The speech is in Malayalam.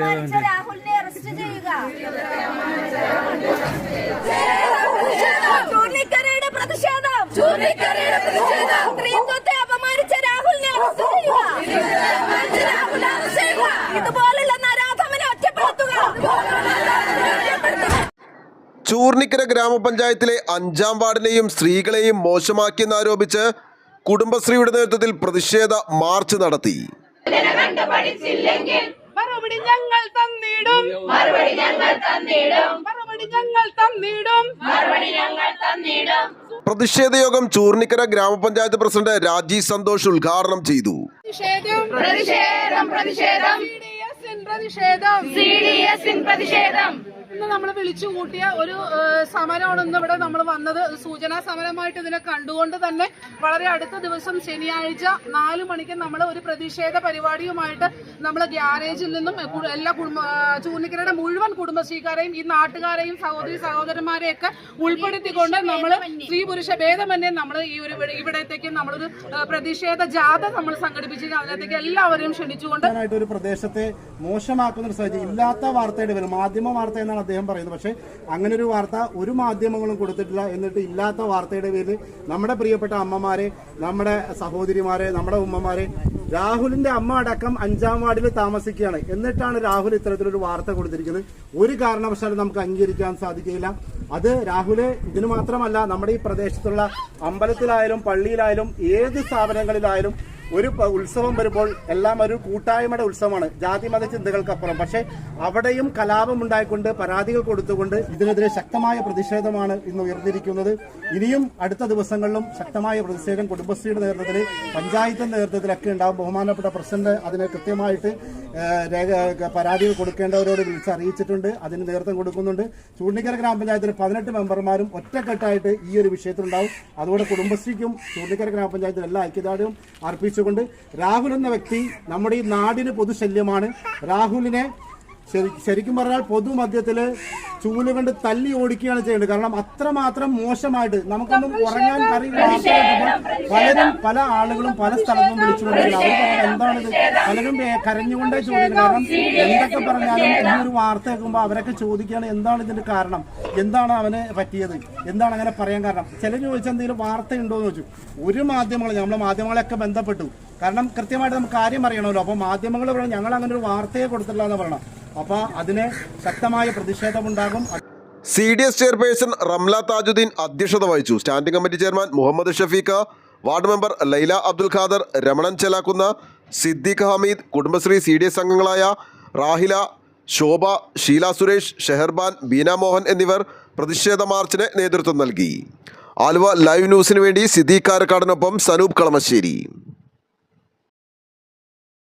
ബഹുമാനിച്ച രാഹുലിനെ അറസ്റ്റ് ചെയ്യുക. അറസ്റ്റ് ചെയ്യുക. നരാധമനെ ഒറ്റപ്പെടുത്തുക. ചൂർണിക്കര ഗ്രാമപഞ്ചായത്തിലെ അഞ്ചാം വാർഡിനെയും സ്ത്രീകളെയും മോശമാക്കിയെന്നാരോപിച്ച് കുടുംബശ്രീയുടെ നേതൃത്വത്തിൽ പ്രതിഷേധ മാർച്ച് നടത്തി. മറുപടി ഞങ്ങൾ തന്നിടും. മറുപടി ഞങ്ങൾ തന്നിടും. മറുപടി ഞങ്ങൾ തന്നിടും. മറുപടി ഞങ്ങൾ തന്നിടും. പ്രതിഷേധ യോഗം ചൂർണിക്കര ഗ്രാമപഞ്ചായത്ത് പ്രസിഡന്റ് രാജീവ് സന്തോഷ് ഉദ്ഘാടനം ചെയ്തു. പ്രതിഷേധം. പ്രതിഷേധം പ്രതിഷേധം. ഇന്ന് നമ്മൾ വിളിച്ചു കൂട്ടിയ ഒരു സമരമാണ് ഇന്ന് ഇവിടെ നമ്മൾ വന്നത്. സൂചനാ സമരമായിട്ട് ഇതിനെ കണ്ടുകൊണ്ട് തന്നെ വളരെ അടുത്ത ദിവസം ശനിയാഴ്ച നാലു മണിക്ക് നമ്മൾ ഒരു പ്രതിഷേധ പരിപാടിയുമായിട്ട് നമ്മൾ ഗ്യാരേജിൽ നിന്നും എല്ലാ കുടുംബ ചൂർണിക്കരയുടെ മുഴുവൻ കുടുംബശ്രീക്കാരെയും ഈ നാട്ടുകാരെയും സഹോദരി സഹോദരന്മാരെയൊക്കെ ഉൾപ്പെടുത്തിക്കൊണ്ട് നമ്മൾ സ്ത്രീ പുരുഷ ഭേദമന്യേ നമ്മൾ ഈ ഒരു ഇവിടെ- ഇവിടത്തേക്ക് നമ്മളൊരു പ്രതിഷേധ ജാഥ നമ്മൾ സംഘടിപ്പിച്ചിരിക്കുന്നത് അതിനകത്തേക്ക് എല്ലാവരെയും ക്ഷണിച്ചുകൊണ്ട് ഒരു പ്രദേശത്തെ മോശമാക്കുന്ന ഒരു സാഹചര്യം ഇല്ലാത്ത വാർത്തയുടെ വരും മാധ്യമ വാർത്ത എന്നാണ് അദ്ദേഹം പറയുന്നത് പക്ഷേ അങ്ങനെ ഒരു വാർത്ത ഒരു മാധ്യമങ്ങളും കൊടുത്തിട്ടില്ല എന്നിട്ട് ഇല്ലാത്ത വാർത്തയുടെ പേരിൽ നമ്മുടെ പ്രിയപ്പെട്ട അമ്മമാരെ നമ്മുടെ സഹോദരിമാരെ നമ്മുടെ ഉമ്മമാരെ രാഹുലിന്റെ അമ്മ അടക്കം അഞ്ചാം വാർഡിൽ താമസിക്കുകയാണ്. എന്നിട്ടാണ് രാഹുൽ ഇത്തരത്തിലൊരു വാർത്ത കൊടുത്തിരിക്കുന്നത്. ഒരു കാരണവശാലും നമുക്ക് അംഗീകരിക്കാൻ സാധിക്കില്ല അത് രാഹുൽ ഇതിനു മാത്രമല്ല നമ്മുടെ ഈ പ്രദേശത്തുള്ള അമ്പലത്തിലായാലും പള്ളിയിലായാലും ഏത് സ്ഥാപനങ്ങളിലായാലും ഒരു ഉത്സവം വരുമ്പോൾ എല്ലാം ഒരു കൂട്ടായ്മയുടെ ഉത്സവമാണ്. ജാതി മത ചിന്തകൾക്കപ്പുറം. പക്ഷേ അവിടെയും കലാപം ഉണ്ടായിക്കൊണ്ട് പരാതികൾ കൊടുത്തുകൊണ്ട് ഇതിനെതിരെ ശക്തമായ പ്രതിഷേധമാണ് ഇന്ന് ഉയർന്നിരിക്കുന്നത്. ഇനിയും അടുത്ത ദിവസങ്ങളിലും ശക്തമായ പ്രതിഷേധം കുടുംബശ്രീയുടെ നേതൃത്വത്തിൽ പഞ്ചായത്തിന്റെ നേതൃത്വത്തിലൊക്കെ ഉണ്ടാവും. ബഹുമാനപ്പെട്ട പ്രസിഡന്റ് അതിന് കൃത്യമായിട്ട് പരാതികൾ കൊടുക്കേണ്ടവരോട് വിളിച്ച് അറിയിച്ചിട്ടുണ്ട്. അതിന് നേതൃത്വം കൊടുക്കുന്നുണ്ട്. ചൂണ്ടിക്കര ഗ്രാമപഞ്ചായത്തിൽ പതിനെട്ട് മെമ്പർമാരും ഒറ്റക്കെട്ടായിട്ട് ഈ ഒരു വിഷയത്തിലുണ്ടാവും. അതുകൊണ്ട് കുടുംബശ്രീക്കും ചൂണ്ടിക്കര ഗ്രാമപഞ്ചായത്തിലെ എല്ലാ ഐക്യദാർഢ്യവും അർപ്പിച്ചുകൊണ്ട് രാഹുൽ എന്ന വ്യക്തി നമ്മുടെ ഈ നാടിന് പൊതുശല്യമാണ്. രാഹുലിനെ ശരിക്കും പറഞ്ഞാൽ പൊതുമധ്യത്തിൽ ചൂൽ കൊണ്ട് തല്ലി ഓടിക്കുകയാണ് ചെയ്യേണ്ടത്. കാരണം അത്രമാത്രം മോശമായിട്ട് നമുക്കൊന്നും ഉറങ്ങാൻ കറി വാർത്ത പലരും പല ആളുകളും പല സ്ഥലത്തും വിളിച്ചുകൊണ്ടിരിക്കുന്നത് അവർ പറഞ്ഞത് എന്താണിത് പലരും കരഞ്ഞുകൊണ്ടേ ചോദിക്കുന്നത്. കാരണം എന്തൊക്കെ പറഞ്ഞാലും ഈ ഒരു വാർത്ത കേൾക്കുമ്പോൾ അവരൊക്കെ ചോദിക്കുകയാണ് എന്താണ് ഇതിന്റെ കാരണം? എന്താണ് അവന് പറ്റിയത്? എന്താണ് അങ്ങനെ പറയാൻ കാരണം? ചിലർ ചോദിച്ചാൽ എന്തെങ്കിലും വാർത്ത ഉണ്ടോ എന്ന് ചോദിച്ചു. ഒരു മാധ്യമങ്ങൾ നമ്മളെ മാധ്യമങ്ങളെയൊക്കെ ബന്ധപ്പെട്ടു. കാരണം കൃത്യമായിട്ട് നമുക്ക് കാര്യം അറിയണമല്ലോ. അപ്പോൾ മാധ്യമങ്ങൾ പറഞ്ഞു ഞങ്ങൾ അങ്ങനെ ഒരു വാർത്തയെ കൊടുത്തിട്ടില്ല എന്ന് പറയണം. അപ്പോൾ അതിന് ശക്തമായ പ്രതിഷേധമുണ്ടാകും. C D S chairperson Ramla Thajudheen അധ്യക്ഷത വഹിച്ചു. Standing committee chairman Muhammad Shafeeq ward member Laila Abdul Khader Ramanan ചെലാക്കുന്ന Siddique Hameed Kudumbashree C D S അംഗങ്ങളായ റാഹില ശോഭ ഷീല സുരേഷ് ഷെഹർബാൻ ബീന മോഹൻ എന്നിവർ പ്രതിഷേധ മാർച്ചിന് നേതൃത്വം നൽകി. ആലുവ ലൈവ് ന്യൂസിനു വേണ്ടി സിദ്ദീഖ് കാരക്കാടിനൊപ്പം സനൂപ് കളമശ്ശേരി.